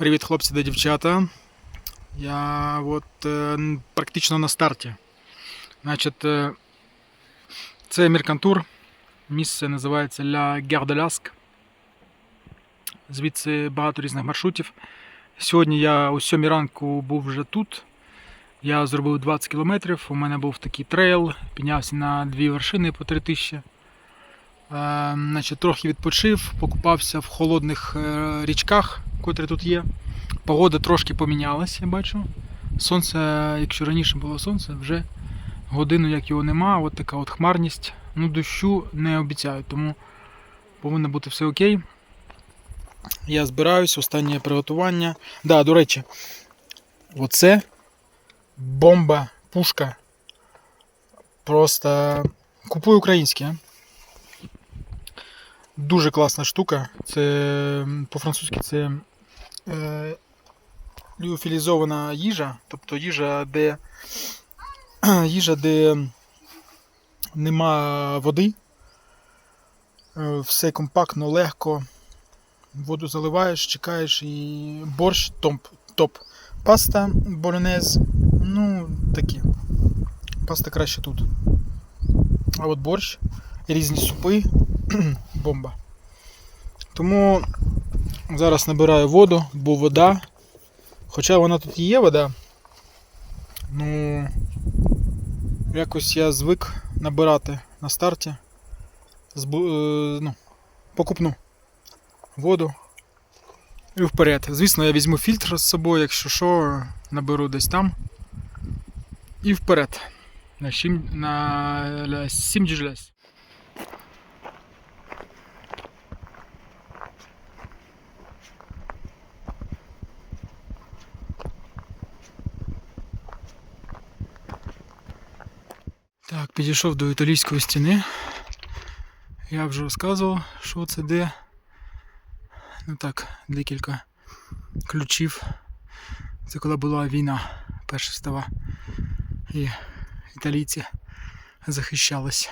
Привіт, хлопці та дівчата. Я от е, практично на старті. Значить, е, це Меркантур. Місце називається Ля Lasque. Звідси багато різних маршрутів. Сьогодні я о 7 ранку був вже тут. Я зробив 20 кілометрів. У мене був такий трейл, піднявся на дві вершини по 3000. Е, значить, трохи відпочив, покупався в холодних е, річках, котрі тут є. Погода трошки помінялася, я бачу. Сонце, якщо раніше було сонце, вже годину як його нема, от така от хмарність. Ну, дощу не обіцяють, тому повинно бути все окей. Я збираюсь, останнє приготування. Да, до речі, оце бомба, пушка. Просто купуй українське. Дуже класна штука. Це по-французьки це е, ліофілізована їжа, тобто їжа, де їжа, де нема води. Е, Все компактно, легко. Воду заливаєш, чекаєш і борщ топ. топ. Паста болонез. Ну, такі. Паста краще тут. А от борщ, різні супи. Бомба. Тому зараз набираю воду, бо вода. Хоча вона тут є вода. Ну якось я звик набирати на старті. Збу, е, ну, покупну воду. І вперед. Звісно, я візьму фільтр з собою, якщо що, наберу десь там. І вперед. На 7 на 7 діжлес. Так, підійшов до італійської стіни. Я вже розказував, що це де. Ну так, декілька ключів. Це коли була війна, перша става. І італійці захищались.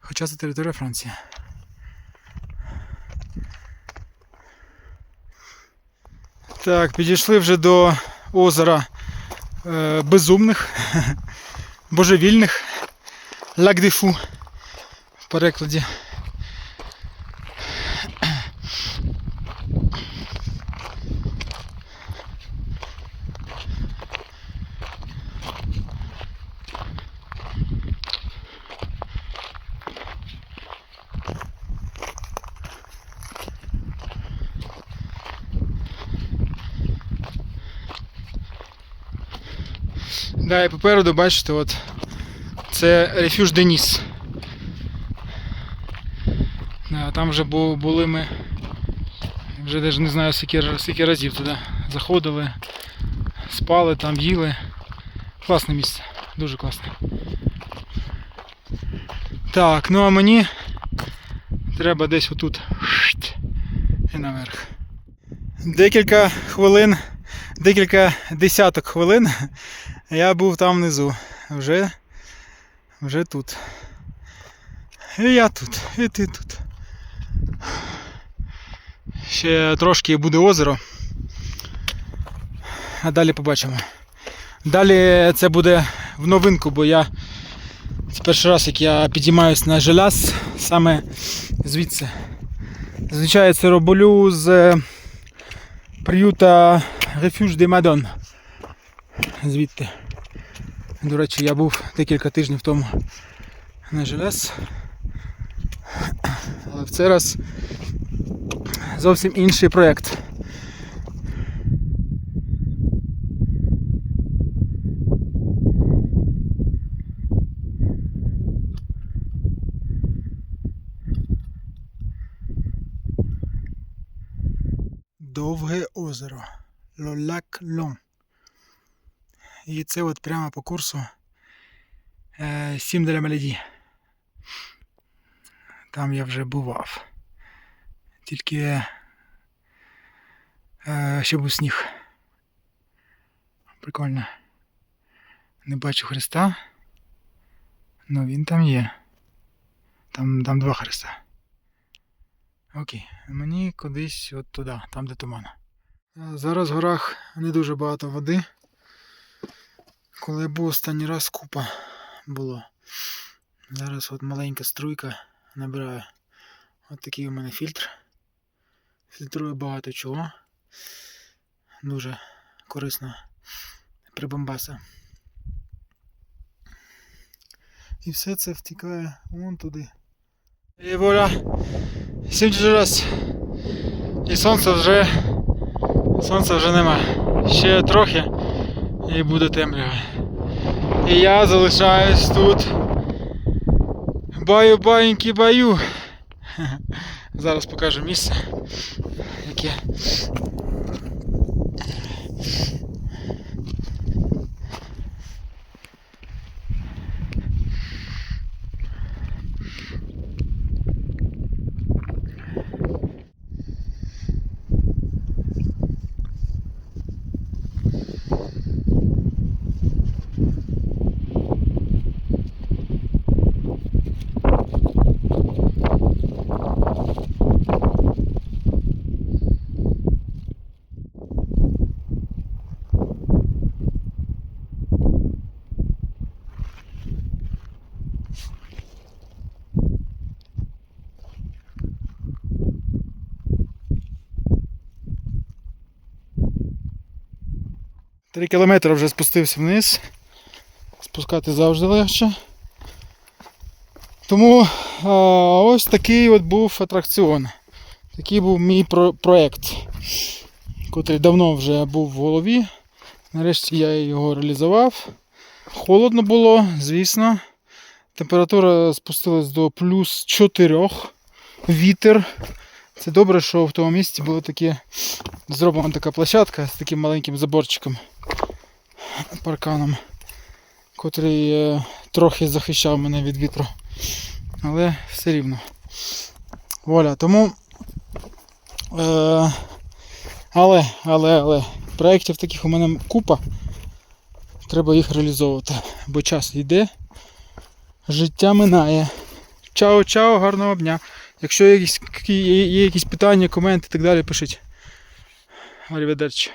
Хоча це територія Франції. Так, підійшли вже до озера е, безумних, божевільних. Де в перекладі. Да, і попереду бачите, от це рефюж Деніс. Да, там вже були ми. Вже навіть не знаю скільки, скільки разів туди заходили, спали там, їли. Класне місце, дуже класне. Так, ну а мені треба десь отут і наверх. Декілька хвилин, декілька десяток хвилин я був там внизу. Вже, вже тут. І я тут, і ти тут. Ще трошки буде озеро. А далі побачимо. Далі це буде в новинку, бо я це перший раз, як я підіймаюсь на желяз, саме звідси. Зазвичай це роблю з е, приюта Refuge de Madone. Звідти. До речі, я був декілька тижнів тому на желез. Але в цей раз зовсім інший проєкт. Довге озеро. Лоляк Лон. І це от прямо по курсу е, Сім де ля Там я вже бував. Тільки е, ще був сніг. Прикольно. Не бачу Христа. Ну він там є. Там, там два Христа. Окей. Мені кудись от туди, там де туман. Зараз в горах не дуже багато води. Коли я був останній раз купа було. Зараз от маленька струйка набираю. От такий у мене фільтр. Фільтрує багато чого. Дуже корисно прибамбаса. І все це втікає вон туди. І воля. 70 раз. І сонце вже. Сонця вже нема. Ще трохи і буде темрява. І я залишаюсь тут. Баю, баєнькі, баю. Зараз покажу місце, яке. Три кілометри вже спустився вниз. Спускати завжди легше. Тому а, ось такий от був атракціон. Такий був мій про- проект, котрий давно вже був в голові. Нарешті я його реалізував. Холодно було, звісно. Температура спустилась до плюс 4. Вітер. Це добре, що в тому місці було таке зроблена така площадка з таким маленьким заборчиком парканом, котрий е, трохи захищав мене від вітру. Але все рівно. Воля. Тому. Е, але, але, але, проєктів таких у мене купа. Треба їх реалізовувати, бо час йде, життя минає. Чао, чао, гарного дня. Якщо є якісь, є якісь питання, коменти і так далі, пишіть. Arrivederci.